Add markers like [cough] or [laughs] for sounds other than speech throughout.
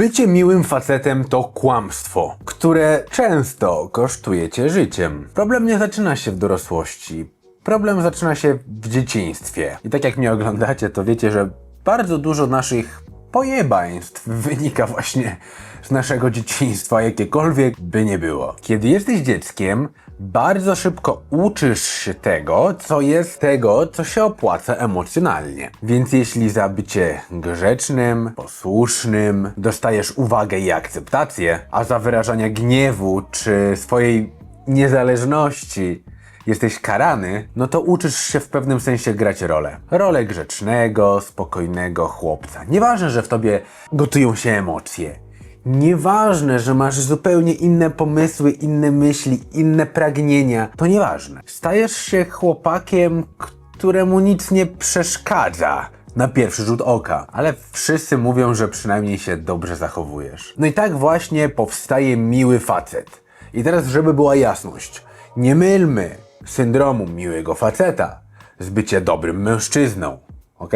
Bycie miłym facetem to kłamstwo, które często kosztuje cię życiem. Problem nie zaczyna się w dorosłości. Problem zaczyna się w dzieciństwie. I tak jak mnie oglądacie, to wiecie, że bardzo dużo naszych pojebaństw wynika właśnie z naszego dzieciństwa, jakiekolwiek by nie było. Kiedy jesteś dzieckiem, bardzo szybko uczysz się tego, co jest tego, co się opłaca emocjonalnie. Więc jeśli za bycie grzecznym, posłusznym dostajesz uwagę i akceptację, a za wyrażanie gniewu czy swojej niezależności jesteś karany, no to uczysz się w pewnym sensie grać rolę. Rolę grzecznego, spokojnego chłopca. Nieważne, że w tobie gotują się emocje. Nieważne, że masz zupełnie inne pomysły, inne myśli, inne pragnienia. To nieważne. Stajesz się chłopakiem, któremu nic nie przeszkadza. Na pierwszy rzut oka, ale wszyscy mówią, że przynajmniej się dobrze zachowujesz. No i tak właśnie powstaje miły facet. I teraz, żeby była jasność, nie mylmy syndromu miłego faceta z bycie dobrym mężczyzną, ok?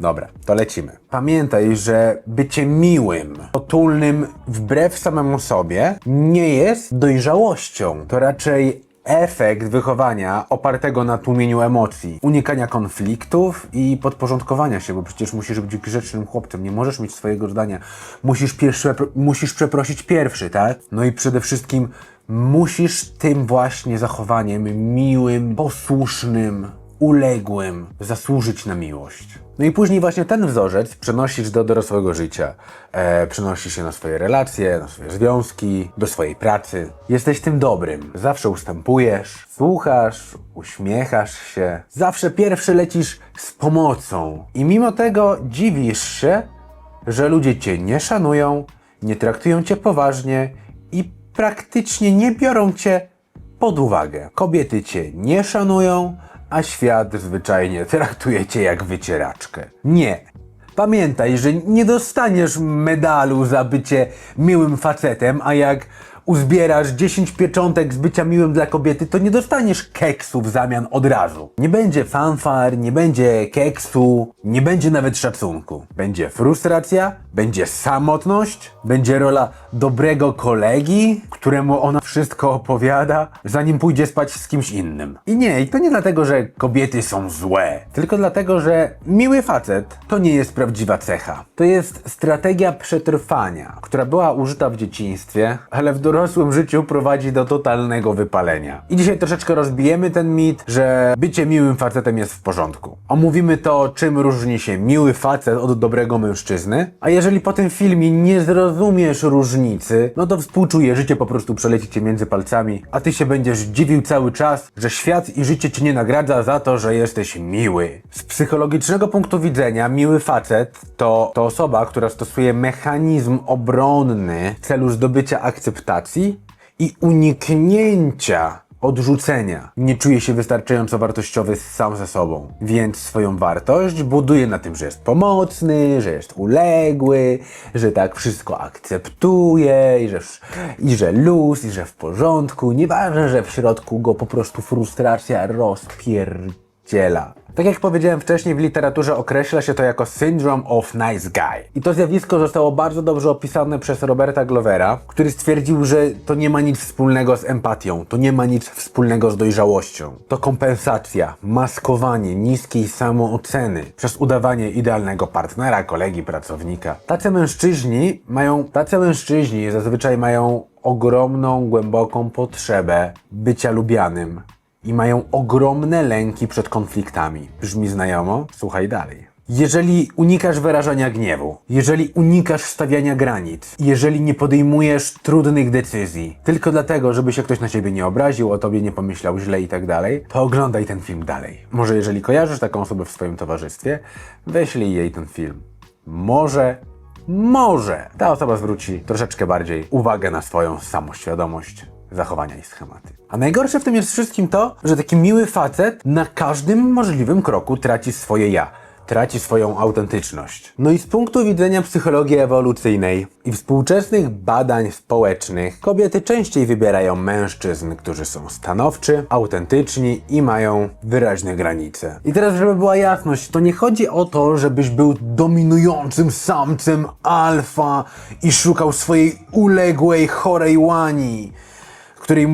Dobra, to lecimy. Pamiętaj, że bycie miłym, potulnym wbrew samemu sobie nie jest dojrzałością. To raczej efekt wychowania opartego na tłumieniu emocji, unikania konfliktów i podporządkowania się, bo przecież musisz być grzecznym chłopcem, nie możesz mieć swojego zdania. Musisz, pierwszy, musisz przeprosić pierwszy, tak? No i przede wszystkim musisz tym właśnie zachowaniem miłym, posłusznym, uległym zasłużyć na miłość. No i później właśnie ten wzorzec przenosisz do dorosłego życia. E, przenosisz się na swoje relacje, na swoje związki, do swojej pracy. Jesteś tym dobrym. Zawsze ustępujesz, słuchasz, uśmiechasz się. Zawsze pierwszy lecisz z pomocą. I mimo tego dziwisz się, że ludzie cię nie szanują, nie traktują cię poważnie i praktycznie nie biorą cię pod uwagę. Kobiety cię nie szanują, a świat zwyczajnie traktuje cię jak wycieraczkę. Nie. Pamiętaj, że nie dostaniesz medalu za bycie miłym facetem, a jak uzbierasz 10 pieczątek z bycia miłym dla kobiety, to nie dostaniesz keksu w zamian od razu. Nie będzie fanfar, nie będzie keksu, nie będzie nawet szacunku. Będzie frustracja, będzie samotność, będzie rola dobrego kolegi, któremu ona wszystko opowiada, zanim pójdzie spać z kimś innym. I nie, i to nie dlatego, że kobiety są złe, tylko dlatego, że miły facet to nie jest prawdziwa cecha. To jest strategia przetrwania, która była użyta w dzieciństwie, ale w dorosłym życiu prowadzi do totalnego wypalenia. I dzisiaj troszeczkę rozbijemy ten mit, że bycie miłym facetem jest w porządku. Omówimy to, czym różni się miły facet od dobrego mężczyzny, a jeżeli po tym filmie nie zrozumiesz różnicy, no to współczuję, życie po prostu przeleci cię między palcami, a ty się będziesz dziwił cały czas, że świat i życie cię nie nagradza za to, że jesteś miły. Z psychologicznego punktu widzenia miły facet to, to osoba, która stosuje mechanizm obronny w celu zdobycia akceptacji i uniknięcia odrzucenia. Nie czuje się wystarczająco wartościowy sam ze sobą, więc swoją wartość buduje na tym, że jest pomocny, że jest uległy, że tak wszystko akceptuje i że, i że luz, i że w porządku. Nieważne, że w środku go po prostu frustracja rozpierdziela. Tak jak powiedziałem wcześniej, w literaturze określa się to jako syndrome of nice guy. I to zjawisko zostało bardzo dobrze opisane przez Roberta Glovera, który stwierdził, że to nie ma nic wspólnego z empatią, to nie ma nic wspólnego z dojrzałością. To kompensacja, maskowanie niskiej samooceny przez udawanie idealnego partnera, kolegi, pracownika. Tacy mężczyźni mają, tacy mężczyźni zazwyczaj mają ogromną, głęboką potrzebę bycia lubianym i mają ogromne lęki przed konfliktami. Brzmi znajomo? Słuchaj dalej. Jeżeli unikasz wyrażania gniewu, jeżeli unikasz stawiania granic, jeżeli nie podejmujesz trudnych decyzji, tylko dlatego, żeby się ktoś na ciebie nie obraził, o tobie nie pomyślał źle i tak dalej, to oglądaj ten film dalej. Może jeżeli kojarzysz taką osobę w swoim towarzystwie, wyślij jej ten film. Może może ta osoba zwróci troszeczkę bardziej uwagę na swoją samoświadomość, zachowania i schematy. A najgorsze w tym jest wszystkim to, że taki miły facet na każdym możliwym kroku traci swoje ja. traci swoją autentyczność. No i z punktu widzenia psychologii ewolucyjnej i współczesnych badań społecznych, kobiety częściej wybierają mężczyzn, którzy są stanowczy, autentyczni i mają wyraźne granice. I teraz, żeby była jasność, to nie chodzi o to, żebyś był dominującym samcem alfa i szukał swojej uległej, chorej łani której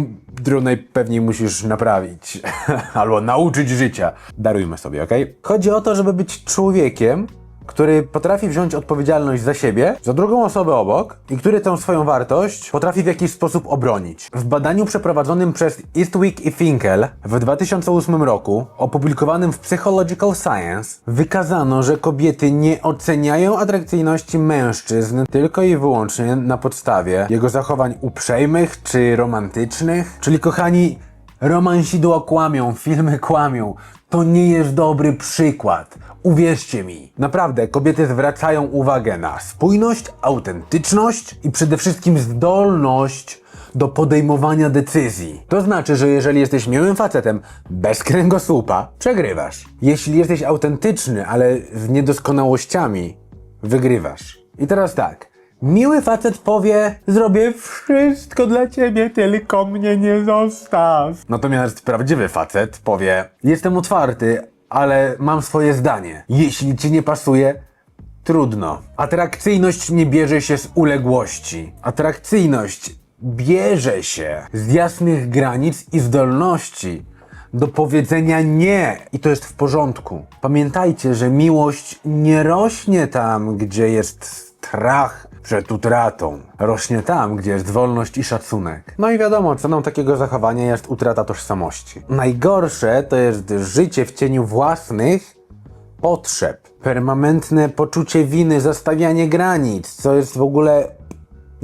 najpewniej musisz naprawić [laughs] albo nauczyć życia. Darujmy sobie, ok? Chodzi o to, żeby być człowiekiem, który potrafi wziąć odpowiedzialność za siebie, za drugą osobę obok i który tę swoją wartość potrafi w jakiś sposób obronić. W badaniu przeprowadzonym przez Eastwick i Finkel w 2008 roku, opublikowanym w Psychological Science, wykazano, że kobiety nie oceniają atrakcyjności mężczyzn tylko i wyłącznie na podstawie jego zachowań uprzejmych czy romantycznych. Czyli kochani, romansidła kłamią, filmy kłamią. To nie jest dobry przykład. Uwierzcie mi. Naprawdę, kobiety zwracają uwagę na spójność, autentyczność i przede wszystkim zdolność do podejmowania decyzji. To znaczy, że jeżeli jesteś miłym facetem bez kręgosłupa, przegrywasz. Jeśli jesteś autentyczny, ale z niedoskonałościami, wygrywasz. I teraz tak. Miły facet powie: Zrobię wszystko dla ciebie, tylko mnie nie zostaw. Natomiast prawdziwy facet powie: Jestem otwarty, ale mam swoje zdanie. Jeśli ci nie pasuje, trudno. Atrakcyjność nie bierze się z uległości. Atrakcyjność bierze się z jasnych granic i zdolności do powiedzenia nie i to jest w porządku. Pamiętajcie, że miłość nie rośnie tam, gdzie jest strach przed utratą. Rośnie tam, gdzie jest wolność i szacunek. No i wiadomo, ceną takiego zachowania jest utrata tożsamości. Najgorsze to jest życie w cieniu własnych potrzeb. Permanentne poczucie winy, zastawianie granic, co jest w ogóle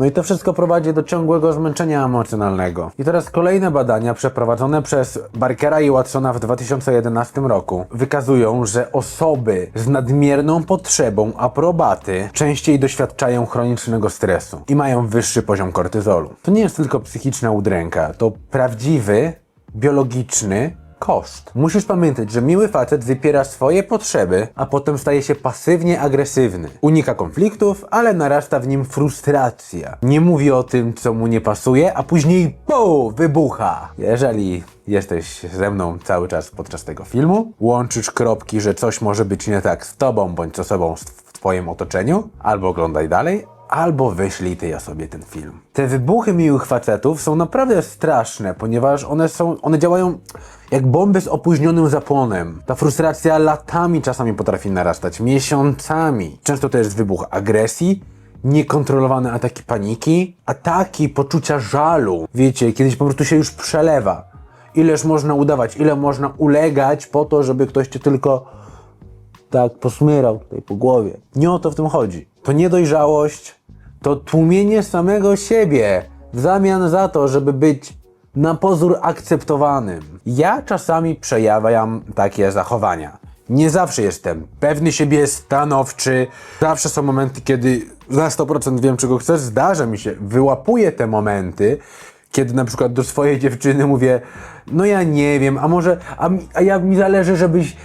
no i to wszystko prowadzi do ciągłego zmęczenia emocjonalnego. I teraz kolejne badania przeprowadzone przez Barkera i Watsona w 2011 roku wykazują, że osoby z nadmierną potrzebą aprobaty częściej doświadczają chronicznego stresu i mają wyższy poziom kortyzolu. To nie jest tylko psychiczna udręka, to prawdziwy, biologiczny koszt. Musisz pamiętać, że miły facet wypiera swoje potrzeby, a potem staje się pasywnie agresywny. Unika konfliktów, ale narasta w nim frustracja. Nie mówi o tym, co mu nie pasuje, a później po wybucha. Jeżeli jesteś ze mną cały czas podczas tego filmu, łączysz kropki, że coś może być nie tak z tobą bądź osobą w twoim otoczeniu, albo oglądaj dalej, albo wyślij ty ja sobie ten film. Te wybuchy miłych facetów są naprawdę straszne, ponieważ one są, one działają jak bomby z opóźnionym zapłonem. Ta frustracja latami czasami potrafi narastać, miesiącami. Często to jest wybuch agresji, niekontrolowane ataki paniki, ataki poczucia żalu. Wiecie, kiedyś po prostu się już przelewa. Ileż można udawać, ile można ulegać po to, żeby ktoś cię tylko tak posmyrał tutaj po głowie. Nie o to w tym chodzi. To niedojrzałość, to tłumienie samego siebie w zamian za to, żeby być na pozór akceptowanym. Ja czasami przejawiam takie zachowania. Nie zawsze jestem pewny siebie, stanowczy. Zawsze są momenty, kiedy za 100% wiem, czego chcę. Zdarza mi się, wyłapuję te momenty, kiedy na przykład do swojej dziewczyny mówię, no ja nie wiem, a może, a, mi- a ja mi zależy, żebyś,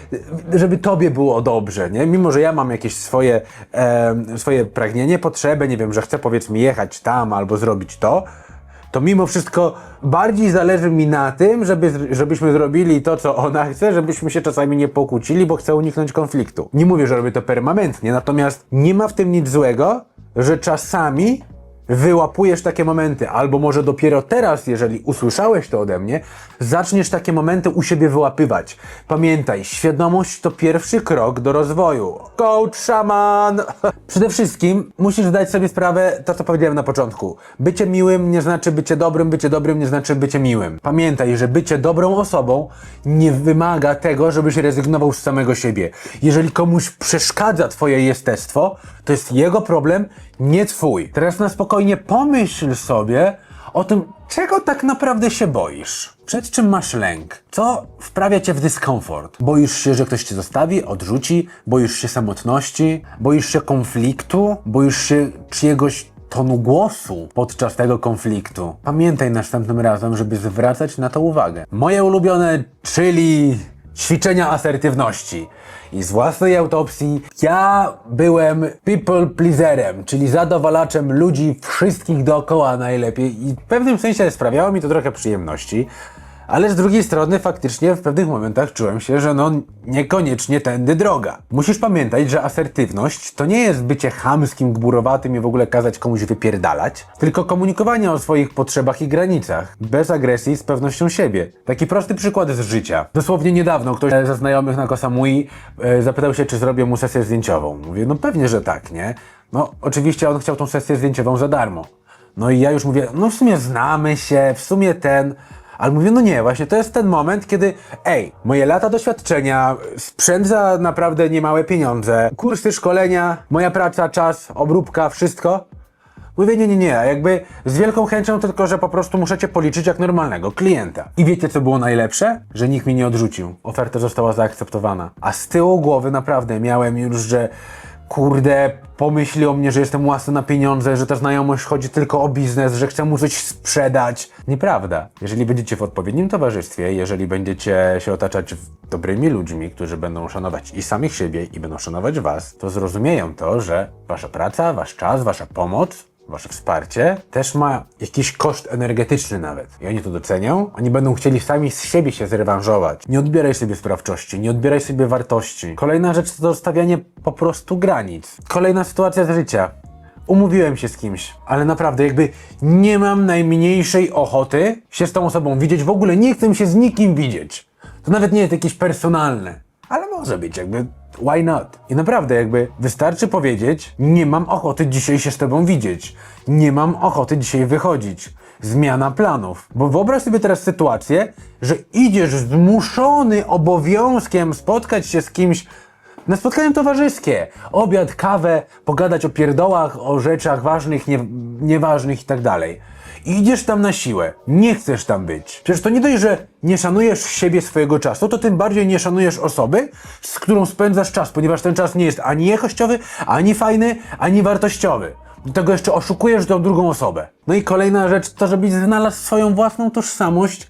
żeby tobie było dobrze, nie? Mimo, że ja mam jakieś swoje, em, swoje pragnienie, potrzeby, nie wiem, że chcę powiedzmy jechać tam albo zrobić to, to mimo wszystko bardziej zależy mi na tym, żeby, żebyśmy zrobili to, co ona chce, żebyśmy się czasami nie pokłócili, bo chcę uniknąć konfliktu. Nie mówię, że robię to permanentnie, natomiast nie ma w tym nic złego, że czasami wyłapujesz takie momenty, albo może dopiero teraz, jeżeli usłyszałeś to ode mnie, zaczniesz takie momenty u siebie wyłapywać. Pamiętaj, świadomość to pierwszy krok do rozwoju. Coach szaman! [laughs] Przede wszystkim musisz zdać sobie sprawę, to co powiedziałem na początku. Bycie miłym nie znaczy bycie dobrym, bycie dobrym nie znaczy bycie miłym. Pamiętaj, że bycie dobrą osobą nie wymaga tego, żebyś rezygnował z samego siebie. Jeżeli komuś przeszkadza twoje jestestwo, to jest jego problem, nie twój. Teraz na spokojnie pomyśl sobie o tym, czego tak naprawdę się boisz. Przed czym masz lęk? Co wprawia cię w dyskomfort? Boisz się, że ktoś cię zostawi, odrzuci? Boisz się samotności? Boisz się konfliktu? Boisz się czyjegoś tonu głosu podczas tego konfliktu? Pamiętaj następnym razem, żeby zwracać na to uwagę. Moje ulubione, czyli ćwiczenia asertywności. I z własnej autopsji ja byłem people pleaserem, czyli zadowalaczem ludzi wszystkich dookoła najlepiej i w pewnym sensie sprawiało mi to trochę przyjemności. Ale z drugiej strony faktycznie w pewnych momentach czułem się, że no niekoniecznie tędy droga. Musisz pamiętać, że asertywność to nie jest bycie chamskim, gburowatym i w ogóle kazać komuś wypierdalać, tylko komunikowanie o swoich potrzebach i granicach, bez agresji, z pewnością siebie. Taki prosty przykład z życia. Dosłownie niedawno ktoś ze znajomych na Kosamui e, zapytał się, czy zrobię mu sesję zdjęciową. Mówię, no pewnie, że tak, nie? No oczywiście on chciał tą sesję zdjęciową za darmo. No i ja już mówię, no w sumie znamy się, w sumie ten... Ale mówię, no nie, właśnie to jest ten moment, kiedy, ej, moje lata doświadczenia, sprzęt za naprawdę niemałe pieniądze, kursy szkolenia, moja praca, czas, obróbka, wszystko. Mówię, nie, nie, nie, jakby z wielką chęcią, tylko że po prostu muszę cię policzyć jak normalnego klienta. I wiecie, co było najlepsze? Że nikt mnie nie odrzucił. Oferta została zaakceptowana. A z tyłu głowy naprawdę miałem już, że kurde, pomyśli o mnie, że jestem łasny na pieniądze, że ta znajomość chodzi tylko o biznes, że chcę mu coś sprzedać. Nieprawda. Jeżeli będziecie w odpowiednim towarzystwie, jeżeli będziecie się otaczać dobrymi ludźmi, którzy będą szanować i samych siebie, i będą szanować was, to zrozumieją to, że wasza praca, wasz czas, wasza pomoc Wasze wsparcie też ma jakiś koszt energetyczny nawet. I oni to docenią, oni będą chcieli sami z siebie się zrewanżować. Nie odbieraj sobie sprawczości, nie odbieraj sobie wartości. Kolejna rzecz to stawianie po prostu granic. Kolejna sytuacja z życia. Umówiłem się z kimś, ale naprawdę jakby nie mam najmniejszej ochoty się z tą osobą widzieć. W ogóle nie chcę się z nikim widzieć. To nawet nie jest jakieś personalne. Ale może być jakby why not? I naprawdę jakby wystarczy powiedzieć, nie mam ochoty dzisiaj się z tobą widzieć. Nie mam ochoty dzisiaj wychodzić. Zmiana planów. Bo wyobraź sobie teraz sytuację, że idziesz zmuszony obowiązkiem spotkać się z kimś na spotkanie towarzyskie. Obiad, kawę, pogadać o pierdołach, o rzeczach ważnych, nie, nieważnych tak dalej. I idziesz tam na siłę. Nie chcesz tam być. Przecież to nie dość, że nie szanujesz siebie swojego czasu, to tym bardziej nie szanujesz osoby, z którą spędzasz czas, ponieważ ten czas nie jest ani jakościowy, ani fajny, ani wartościowy. Do tego jeszcze oszukujesz tą drugą osobę. No i kolejna rzecz to, żebyś znalazł swoją własną tożsamość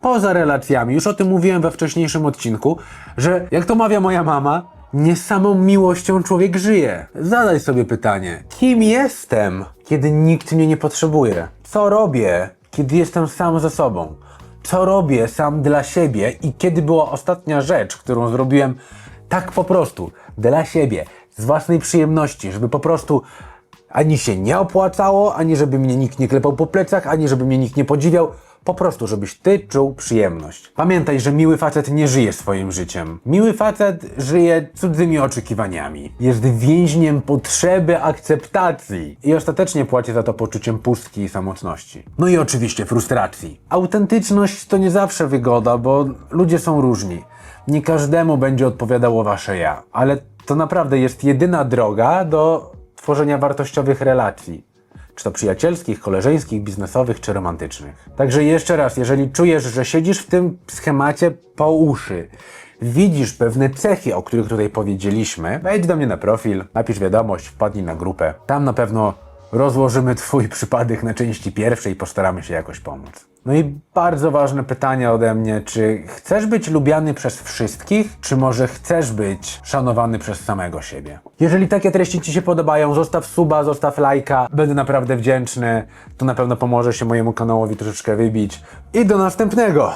poza relacjami. Już o tym mówiłem we wcześniejszym odcinku, że jak to mawia moja mama, nie samą miłością człowiek żyje. Zadaj sobie pytanie, kim jestem, kiedy nikt mnie nie potrzebuje? Co robię, kiedy jestem sam ze sobą? Co robię sam dla siebie i kiedy była ostatnia rzecz, którą zrobiłem tak po prostu, dla siebie, z własnej przyjemności, żeby po prostu ani się nie opłacało, ani żeby mnie nikt nie klepał po plecach, ani żeby mnie nikt nie podziwiał. Po prostu, żebyś ty czuł przyjemność. Pamiętaj, że miły facet nie żyje swoim życiem. Miły facet żyje cudzymi oczekiwaniami. Jest więźniem potrzeby akceptacji. I ostatecznie płaci za to poczuciem pustki i samotności. No i oczywiście frustracji. Autentyczność to nie zawsze wygoda, bo ludzie są różni. Nie każdemu będzie odpowiadało wasze ja. Ale to naprawdę jest jedyna droga do tworzenia wartościowych relacji. Czy to przyjacielskich, koleżeńskich, biznesowych czy romantycznych. Także jeszcze raz, jeżeli czujesz, że siedzisz w tym schemacie po uszy, widzisz pewne cechy, o których tutaj powiedzieliśmy, wejdź do mnie na profil, napisz wiadomość, wpadnij na grupę. Tam na pewno rozłożymy Twój przypadek na części pierwszej i postaramy się jakoś pomóc. No i bardzo ważne pytanie ode mnie, czy chcesz być lubiany przez wszystkich, czy może chcesz być szanowany przez samego siebie? Jeżeli takie treści Ci się podobają, zostaw suba, zostaw lajka, będę naprawdę wdzięczny, to na pewno pomoże się mojemu kanałowi troszeczkę wybić. I do następnego!